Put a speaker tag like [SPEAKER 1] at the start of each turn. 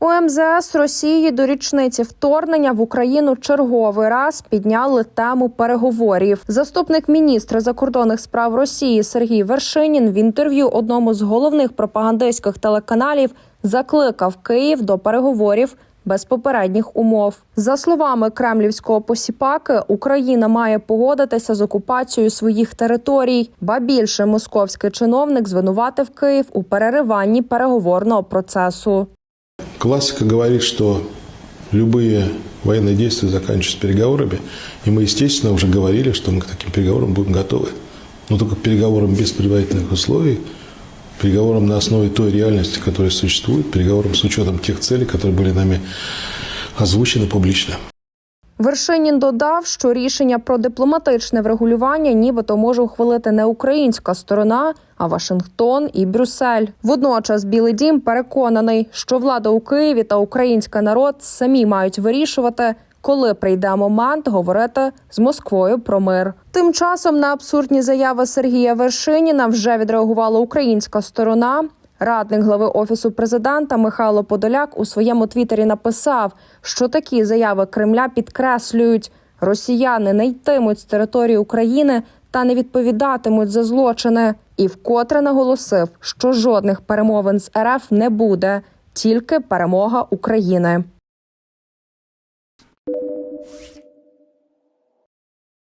[SPEAKER 1] У МЗС Росії до річниці вторгнення в Україну черговий раз підняли тему переговорів. Заступник міністра закордонних справ Росії Сергій Вершинін в інтерв'ю одному з головних пропагандистських телеканалів закликав Київ до переговорів. Без попередніх умов за словами кремлівського посіпаки, Україна має погодитися з окупацією своїх територій. Ба більше московський чиновник звинуватив Київ у перериванні переговорного процесу.
[SPEAKER 2] Классика говорит, что любые военные действия заканчиваются переговорами, и мы, естественно, уже говорили, что мы к таким переговорам будем готовы. Но только к переговорам без предварительных условий, переговорам на основе той реальности, которая существует, переговорам с учетом тех целей, которые были нами озвучены публично.
[SPEAKER 1] Вершинін додав, що рішення про дипломатичне врегулювання нібито може ухвалити не українська сторона, а Вашингтон і Брюссель. Водночас Білий Дім переконаний, що влада у Києві та український народ самі мають вирішувати, коли прийде момент говорити з Москвою про мир. Тим часом на абсурдні заяви Сергія Вершиніна вже відреагувала українська сторона. Радник глави офісу президента Михайло Подоляк у своєму твіттері написав, що такі заяви Кремля підкреслюють, росіяни не йтимуть з території України та не відповідатимуть за злочини. І вкотре наголосив, що жодних перемовин з РФ не буде, тільки перемога України.